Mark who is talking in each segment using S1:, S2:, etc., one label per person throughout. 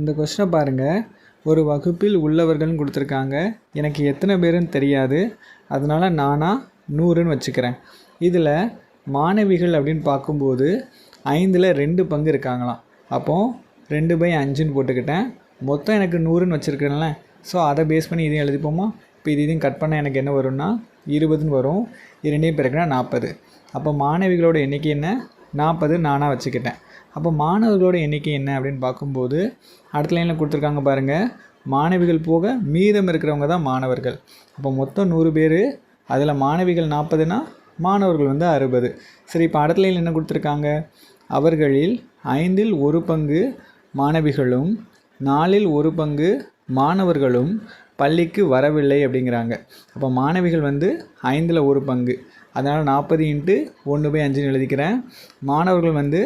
S1: இந்த கொஸ்டினை பாருங்கள் ஒரு வகுப்பில் உள்ளவர்கள்னு கொடுத்துருக்காங்க. எனக்கு எத்தனை பேருன்னு தெரியாது. அதனால் நானாக நூறுன்னு வச்சுக்கிறேன். இதில் மாணவிகள் அப்படின்னு பார்க்கும்போது ஐந்தில் ரெண்டு பங்கு இருக்காங்களாம். அப்போது ரெண்டு பை அஞ்சுன்னு போட்டுக்கிட்டேன். மொத்தம் எனக்கு நூறுன்னு வச்சுருக்கேன்ல ஸோ அதை பேஸ் பண்ணி இதையும் எழுதிப்போமா? இப்போ இது இதையும் கட் பண்ணால் எனக்கு என்ன வரும்னா இருபதுன்னு வரும். இரண்டையும் பிறகுனா நாற்பது அப்போ மாணவிகளோட எண்ணிக்கை என்ன? நாற்பது நானாக வச்சுக்கிட்டேன். அப்போ மாணவர்களோட எண்ணிக்கை என்ன அப்படின்னு பார்க்கும்போது அடுத்த லைனில் கொடுத்துருக்காங்க பாருங்கள் மாணவிகள் போக மீதம் இருக்கிறவங்க தான் மாணவர்கள். அப்போ மொத்தம் நூறு பேர் அதில் மாணவிகள் நாற்பதுனா மாணவர்கள் வந்து அறுபது. சரி இப்போ அடுத்த லைனில் என்ன கொடுத்துருக்காங்க? அவர்களில் ஐந்தில் ஒரு பங்கு மாணவிகளும் நாலில் ஒரு பங்கு மாணவர்களும் பள்ளிக்கு வரவில்லை அப்படிங்கிறாங்க. அப்போ மாணவிகள் வந்து ஐந்தில் ஒரு பங்கு. அதனால் நாற்பது இன்ட்டு ஒன்று பை அஞ்சுன்னு எழுதிக்கிறேன். மாணவர்கள் வந்து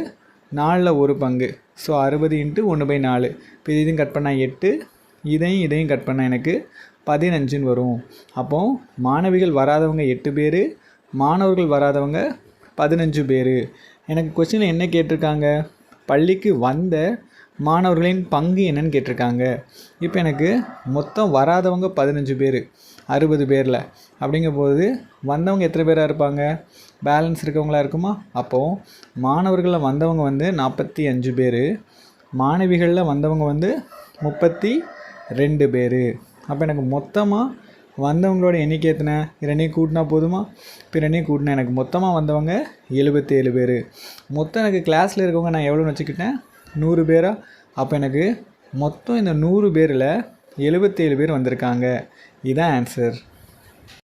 S1: நாலில் ஒரு பங்கு. ஸோ அறுபது இன்ட்டு ஒன்று பை நாலு. இப்போ இதையும் கட் பண்ணால் எட்டு இதையும் இதையும் கட் பண்ணால் எனக்கு பதினஞ்சுன்னு வரும். அப்போது மாணவிகள் வராதவங்க எட்டு பேர் மாணவர்கள் வராதவங்க பதினஞ்சு பேர். எனக்கு கொஸ்டினில் என்ன கேட்டிருக்காங்க? பள்ளிக்கு வந்த மாணவர்களின் பங்கு என்னன்னு கேட்டிருக்காங்க. இப்போ எனக்கு மொத்தம் வராதவங்க பதினஞ்சு பேர் அறுபது பேரில். அப்படிங்கும்போது வந்தவங்க எத்தனை பேராக இருப்பாங்க? பேலன்ஸ் இருக்கவங்களா இருக்குமா? அப்போது மாணவர்களில் வந்தவங்க வந்து நாற்பத்தி அஞ்சு பேர் மாணவிகளில் வந்தவங்க வந்து முப்பத்தி ரெண்டு பேர். அப்போ எனக்கு மொத்தமாக வந்தவங்களோட எண்ணிக்கை எத்தனை? இரண்டையும் கூட்டினா போதுமா? இப்போ இரண்டையும் கூட்டினா எனக்கு மொத்தமாக வந்தவங்க எழுபத்தேழு பேர். மொத்தம் எனக்கு கிளாஸில் இருக்கவங்க நான் எவ்வளோன்னு வச்சுக்கிட்டேன்? நூறு பேரா? அப்போ எனக்கு மொத்தம் இந்த நூறு பேரில் எழுபத்தேழு பேர் வந்திருக்காங்க. இதுதான் ஆன்சர்